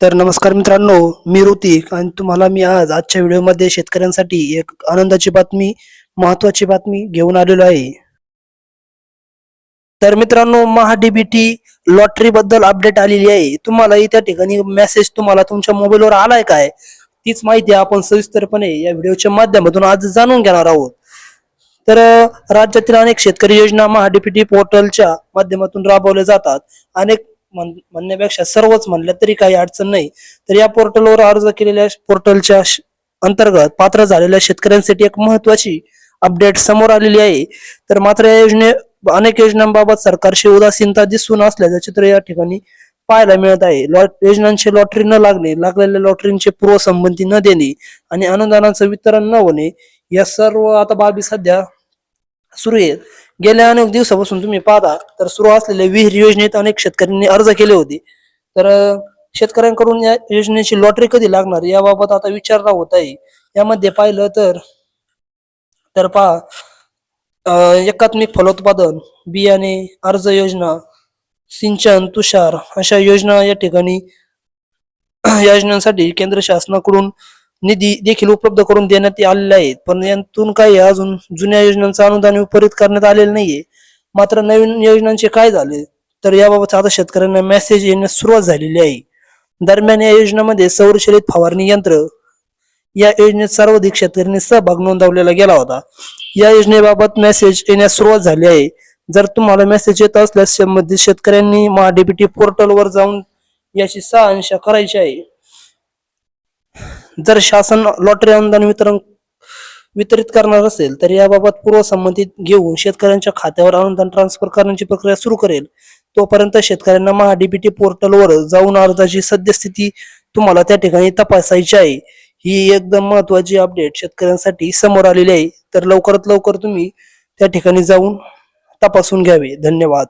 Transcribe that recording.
तर नमस्कार मित्रांनो मी ऋतिक आणि तुम्हाला मी आज आजच्या व्हिडिओमध्ये शेतकऱ्यांसाठी एक आनंदाची बातमी महत्वाची बातमी घेऊन आलेलो आहे. तर मित्रांनो महाडीबीटी लॉटरी बद्दल अपडेट आलेली आहे. तुम्हालाही त्या ठिकाणी मेसेज तुम्हाला तुमच्या मोबाईलवर आलाय काय? तीच माहिती आपण सविस्तरपणे या व्हिडिओच्या माध्यमातून आज जाणून घेणार आहोत. तर राज्यातील अनेक शेतकरी योजना महाडीपीटी पोर्टलच्या माध्यमातून राबवल्या जातात. अनेक म्हणण्यापेक्षा सर्वच म्हणल्या तरी काही अडचण नाही. तर या पोर्टलवर अर्ज केलेल्या पोर्टलच्या अंतर्गत पात्र झालेल्या शेतकऱ्यांसाठी एक महत्वाची अपडेट समोर आलेली आहे. तर मात्र या योजने अनेक योजनांबाबत सरकारची उदासीनता दिसून असल्याचं चित्र या ठिकाणी पाहायला मिळत आहे. लॉट योजनांची लॉटरी न लागणे लागलेल्या लॉटरींचे पूर्वसंबंधी न देणे आणि अनुदानाचं वितरण न होणे या सर्व आता बाबी सध्या सुरू आहेत गेल्या अनेक दिवसापासून तुम्ही पाहता तर सुरू असलेल्या विहीर योजनेत अनेक शेतकऱ्यांनी अर्ज केले होते. तर शेतकऱ्यांकडून या योजनेची लॉटरी कधी लागणार याबाबत आता विचारणा होत आहे. यामध्ये पाहिलं तर तर पहा एकात्मिक फलोत्पादन बियाणे अर्ज योजना सिंचन तुषार अशा योजना या ठिकाणी योजनांसाठी केंद्र शासनाकडून निधी देखील उपलब्ध करून देण्यात आलेले आहेत. पण यातून काही अजून जुन्या योजनांचं अनुदान विपरीत करण्यात आलेलं नाहीये. मात्र नवीन योजनांचे काय झाले? तर याबाबत आता शेतकऱ्यांना मेसेज येण्यास सुरुवात झालेली आहे. दरम्यान या योजनेमध्ये सौरचलित फवारणी यंत्र या योजनेत सर्वाधिक शेतकऱ्यांनी सहभाग नोंदवलेला गेला होता. या योजनेबाबत मेसेज येण्यास सुरुवात झाली आहे. जर तुम्हाला मेसेज येत असल्यास संबंधित शेतकऱ्यांनी महाडीबीटी पोर्टलवर जाऊन याची शहानिशा करायची आहे. जर शासन लॉटरी अनुदान वितरण वितरित करणार असेल तर याबाबत पूर्वसंमती घेऊन शेतकऱ्यांच्या खात्यावर अनुदान ट्रान्सफर करण्याची प्रक्रिया सुरू करेल. तोपर्यंत शेतकऱ्यांना महाडीबीटी पोर्टलवर जाऊन अर्जाची सद्यस्थिती तुम्हाला त्या ठिकाणी तपासायची आहे. ही एकदम महत्वाची अपडेट शेतकऱ्यांसाठी समोर आलेली आहे. तर लवकरात लवकर तुम्ही त्या ठिकाणी जाऊन तपासून घ्यावे. धन्यवाद.